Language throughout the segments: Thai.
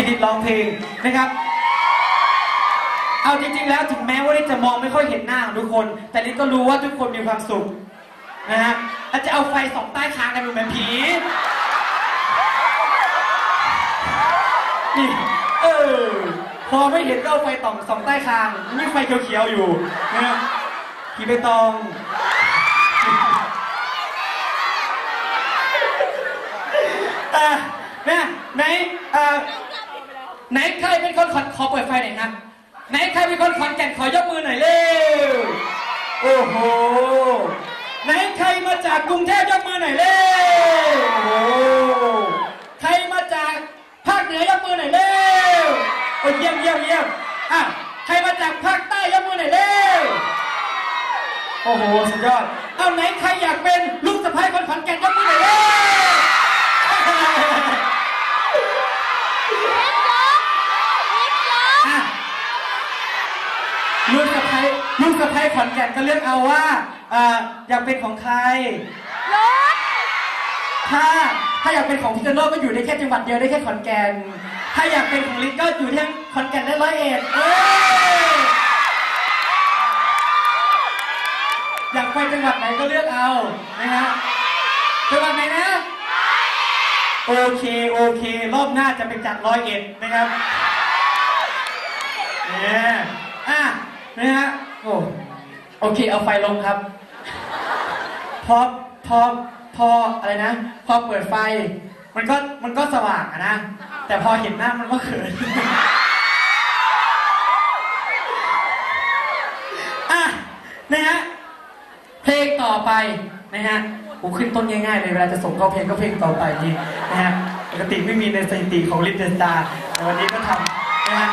ดิดร้องเพลงนะครับ เอาจริงๆแล้วถึงแม้ว่าลิศจะมองไม่ค่อยเห็นหน้าของทุกคน แต่ลิศก็รู้ว่าทุกคนมีความสุขนะฮะแล้วจะเอาไฟสองใต้คางกันเป็นเหมือนผีนี่เออพอไม่เห็นก็เอาไฟต่องสองใต้คางมีไฟเขียวๆอยู่นะฮะผีใบตองอ่อเนี่ไหนอ่อ ไหนใครเป็นคนขอนขอเปิดไฟหน่อยครับไหนใครเป็นคนขอนแก่นขอยกมือหน่อยเร็วโอ้โหไหนใครมาจากกรุงเทพยกมือหน่อยเร็วโอ้โหใครมาจากภาคเหนือยกมือหน่อยเร็วโอ้ยเยี่ยมเยี่ยมเยี่ยมอะใครมาจากภาคใต้ยกมือหน่อยเร็วโอ้โหสุดยอดเอาไหนใครอยากเป็นลูกสะใภ้คนขอนแก่นยกมือหน่อยเร็ว อะลูกสะใภ้ลูกสะใภ้ ขอนแก่นก็เลือกเอาว่าเอ่ออยากเป็นของใคร ถ้าถ้าอยากเป็นของพิจโนก็อยู่ได้แค่จังหวัดเดียวได้แค่ขอนแก่น ถ้าอยากเป็นของลิศก็อยู่ที่ขอนแก่นได้ร้อยเอ็ดเอ้ยอยากไปจังหวัดไหนก็เลือกเอานะฮะจังหวัดไหนนะโอเคโอเค รอบหน้าจะไปจัดร้อยเอ็ดนะครับเนี่ยอะนะฮะโอ้ โอเค เอาไฟลงครับ พอพอพออะไรนะ พอเปิดไฟ มันก็มันก็สว่างอะนะ แต่พอเห็นหน้ามันก็เขินอะนะฮะเพลงต่อไปนะฮะผมขึ้นต้นง่ายๆเลยเวลาจะส่งเข้าเพลงก็เพลงต่อไปนี่นะฮะปกติไม่มีในสถิติของลิทเดนตาแต่วันนี้ก็ทำนะฮะ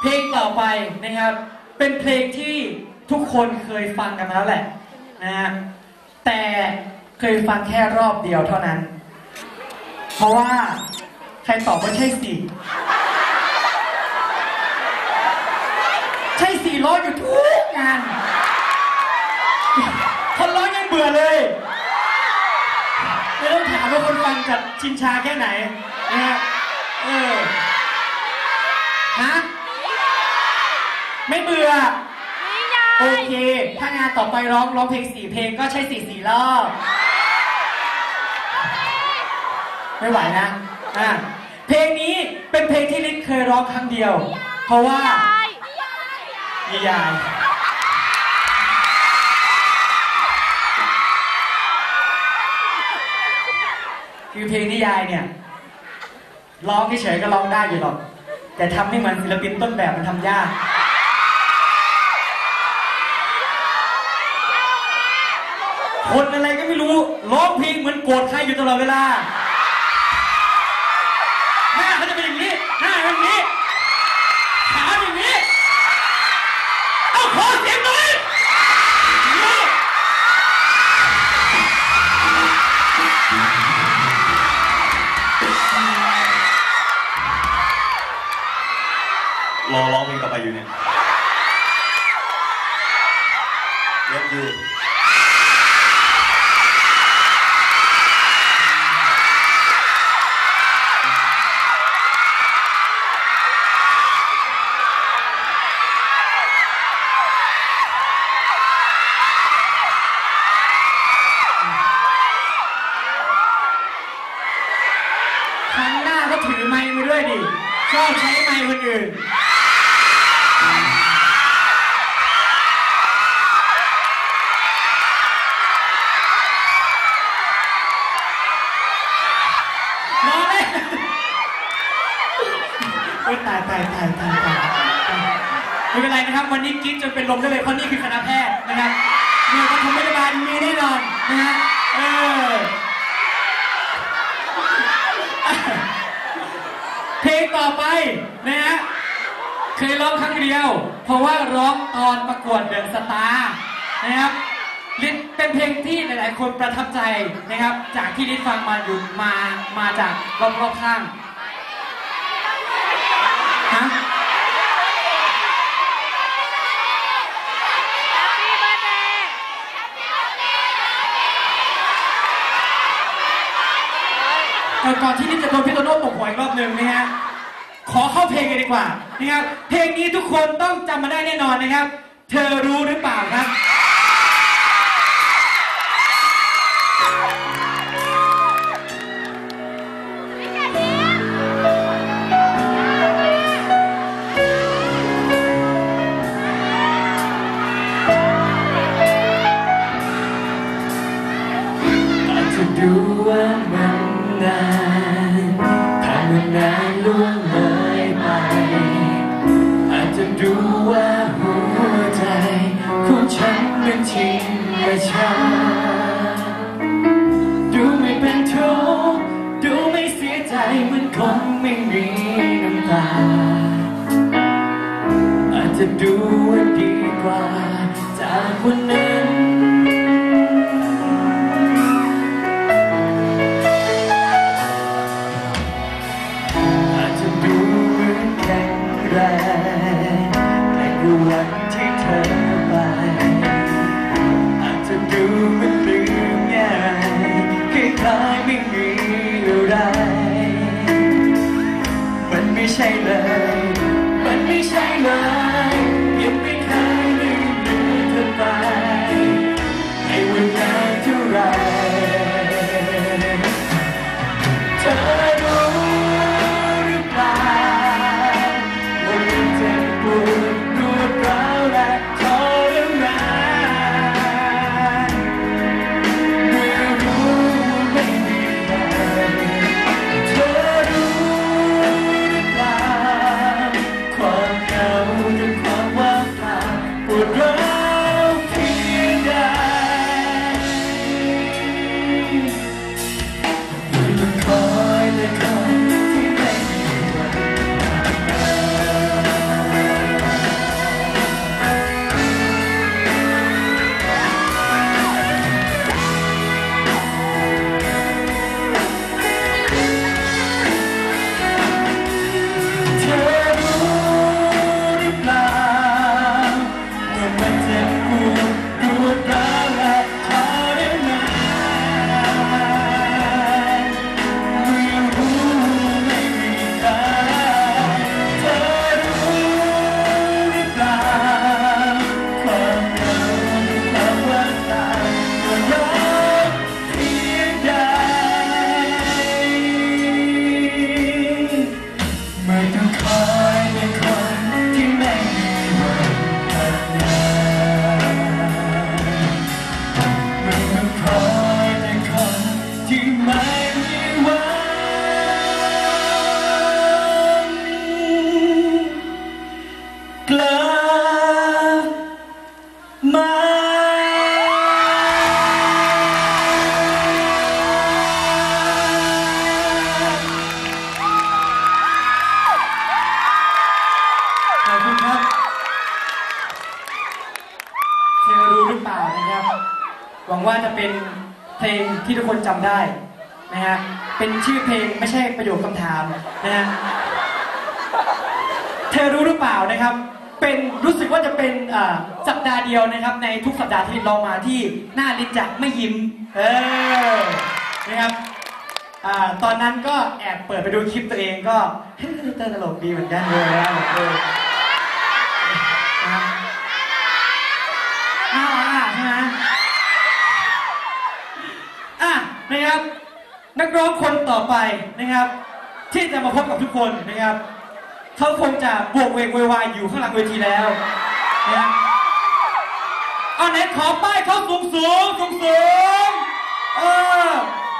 เพลงต่อไปนะครับ เป็นเพลงที่ทุกคนเคยฟังกันมาแล้วแหละนะฮะแต่เคยฟังแค่รอบเดียวเท่านั้น เพราะว่าใครตอบว่าใช่สี่ใช่สี่ร้อยอยู่ทุกงาน คนร้อยยังเบื่อเลย ไม่ต้องถามว่าคนฟังจัดชินชาแค่ไหนนะฮะเออฮะ ไม่เบื่อโอเค ถ้างานต่อไปร้องร้องเพลงสี่เพลงก็ใช่สี่สี่รอบ ไม่ไหวนะ อะ เพลงนี้เป็นเพลงที่ลิศเคยร้องครั้งเดียว เพราะว่านิยายคือเพลงนิยายเนี่ย ร้องเฉยๆก็ร้องได้อยู่หรอก แต่ทำให้เหมือนศิลปินต้นแบบมันทำยาก คนอะไรก็ไม่ ร้องเพลงเหมือนโกรธใครอยู่ตลอดเวลา หน้าเขาจะเป็นอย่างนี้ หน้าอย่างนี้ ขาอย่างนี้ เอาขอเสียงหน่อยรอร้องเพลงต่อไปอยู่เนี่ยเย็บอยู่ ชอบใช้ไมค์คนอื่นนอนเลยโอ๊ยตายตายตายตายตายไม่เป็นไรนะครับ วันนี้กินจนเป็นลมได้เลย เพราะนี่คือคณะแพทย์นะครับเมียปฐมพยาบาลมีแน่นอนนะฮะ เออ เพล งต่อไปนะฮะเคยร้องครั้งเดียว เพราะว่าร้องตอนประกวดเดอะสตาร์นะครับลิศเป็นเพลงที่หลาย ๆ คนประทับใจนะครับ จากที่ลิศฟังมาอยู่มามาจากรอบๆข้างฮะเออก่อนที่นี่จะโดนพี่โตโน่ตกหัวอีกรอบหนึ่งนะฮะ ขอเข้าเพลงกันดีกว่านะครับเพลงนี้ทุกคนต้องจำมาได้แน่นอนนะครับ เธอรู้หรือเปล่าครับ ไม่ใช่เลย มันไม่ใช่เลย กลับมาขอบคุณครับเธอรู้หรือเปล่านะครับ หวังว่าจะเป็นเพลงที่ทุกคนจำได้นะฮะ เป็นชื่อเพลงไม่ใช่ประโยคคำถามนะฮะ เธอรู้หรือเปล่านะครับ เป็นรู้สึกว่าจะเป็นสัปดาห์เดียวนะครับ ในทุกสัปดาห์ที่เรามาที่หน้าลินจักไม่ยิ้ม เออนะครับอตอนนั้นก็แอบเปิดไปดูคลิปตัวเองก็เฮ้ยเธอตลกดีเหมือนกันเลยนะเออนะครับน่ารักอะใช่ไหมอะนะครับ นักร้องคนต่อไปนะครับ ที่จะมาพบกับทุกคนนะครับ เขาคงจะบวกเวกโววายอยู่ข้างหลังเวทีแล้วนะครับเอาไหนขอป้ายเขาสูงสูงสูงสูงเออ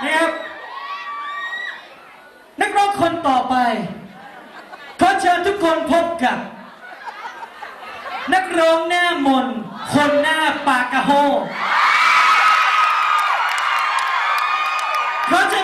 นะครับนักร้องคนต่อไปขอเชิญทุกคนพบกับ นักร้องหน้ามน คนหน้าปากกะโฮขอเชิญ